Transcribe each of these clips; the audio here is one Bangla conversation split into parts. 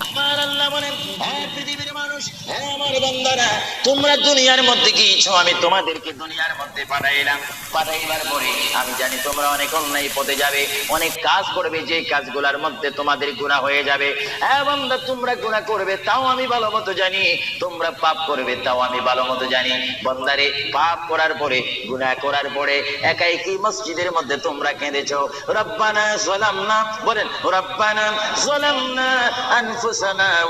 আমার আল্লাহ বলেন হ্যাঁ তোমরা দুনিয়ার মধ্যে গিয়েছো আমি তোমাদেরকে দুনিয়ার মধ্যে পাঠাইলাম। পাঠাইবার পরে আমি জানি তোমরা অনেক অন্যায় যাবে, অনেক কাজ করবে, যে মধ্যে তোমাদের গুণা হয়ে যাবে। তোমরা গুণা করবে, তাও আমি ভালো মতো জানি। তোমরা পাপ করবে, তাও আমি ভালো মতো জানি। বন্দারে পাপ করার পরে, গুনাহ করার পরে, একাই কি মসজিদের মধ্যে তোমরা কেঁদেছো? রব্বানা যালামনা বলেন, রব্বানা আনফুসানা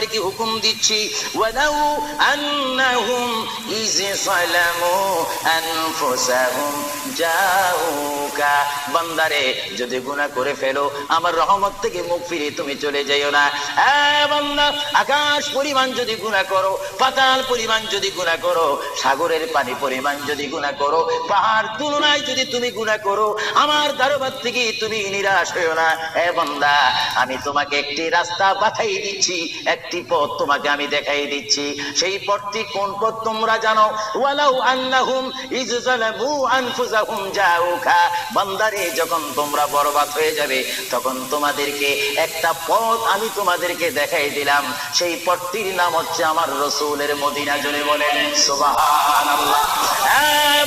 তোমাদেরকে হুকুম দিচ্ছি ওয়ালাউ আন্নাহুম ইজ সালামু আনফুসাহুম জাউকা বান্দারে, যদি গুনাহ করে ফেলো, আমার রহমত থেকে মুখ ফিরে তুমি চলে যাইও না। বান্দা, আকাশ পরিমাণ যদি গুনাহ করো, পাতাল পরিমাণ যদি গুনাহ করো, সাগরের পানি পরিমাণ যদি গুনাহ করো, পাহাড় তুলনায় যদি তুমি গুনাহ করো, আমার দরবার থেকে তুমি নিরাশ হইও না। এ বান্দা, আমি তোমাকে একটি রাস্তা বাতাই দিচ্ছি, একটি পথ তোমাকে আমি দেখাই দিচ্ছি। সেই পথটি কোন পথ তোমরা জানো? ওয়ালাউ আন্নাহুম আনফুসাহুম জাউকা। বান্দারে, যখন তোমরা বরবাদ হয়ে যাবে, তখন তোমাদেরকে একটা পথ আমি তোমাদেরকে দেখাই দিলাম। সেই পথটির নাম হচ্ছে আমার রসুলের মদিনা জনে বলেন হ্যাঁ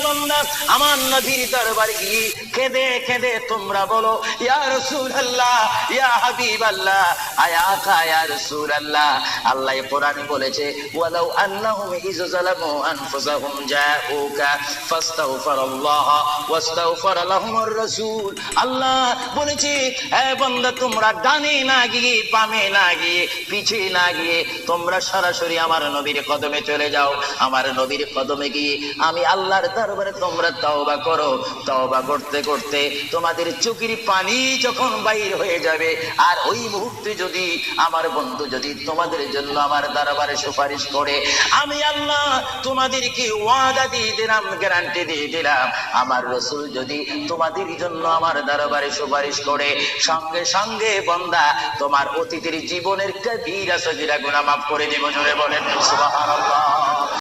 আমার নবীর দরবারে গিয়ে কেঁদে কেঁদে তোমরা বলো, ইয়া রাসূলুল্লাহ, ইয়া হাবিবাল্লাহ, আয়া কা ইয়া রাসূলুল্লাহ। আল্লাহ কোরআনে বলেছে, ওয়ালাউ আন্নাহুম জালামু আনফুসাহুম জাউকা ফাস্তাগফিরুল্লাহ ওয়াস্তাগফার লাহুমুর রাসূল আল্লাহ বলেছে এ বান্দা, তোমরা ডানে না গিয়ে, বামে না গিয়ে, পিছে না গিয়ে, তোমরা সরাসরি আমার নবীর কদমে চলে যাও। আমার নবীর কদমে গিয়ে আমি আল্লাহর দরবারে তোমরা তওবা করো। তওবা করতে করতে তোমাদের চোখের পানি যখন বাইর হয়ে যাবে, আর ওই মুহূর্তে যদি আমার বন্ধু যদি তোমাদের জন্য আমার দরবারে সুপারিশ করে, আমি আল্লাহ তোমাদেরকে ওয়াদা দিয়ে দিলাম, গ্যারান্টি দিয়ে দিলাম। আমার রসুল যদি তোমাদের জন্য আমার দরবারে সুপারিশ করে, সঙ্গে সঙ্গে বন্দা তোমার অতীতের জীবনের কবিরা সগিরা গুনাহ মাফ করে দেব, জোরে বলেন সুবহানাল্লাহ।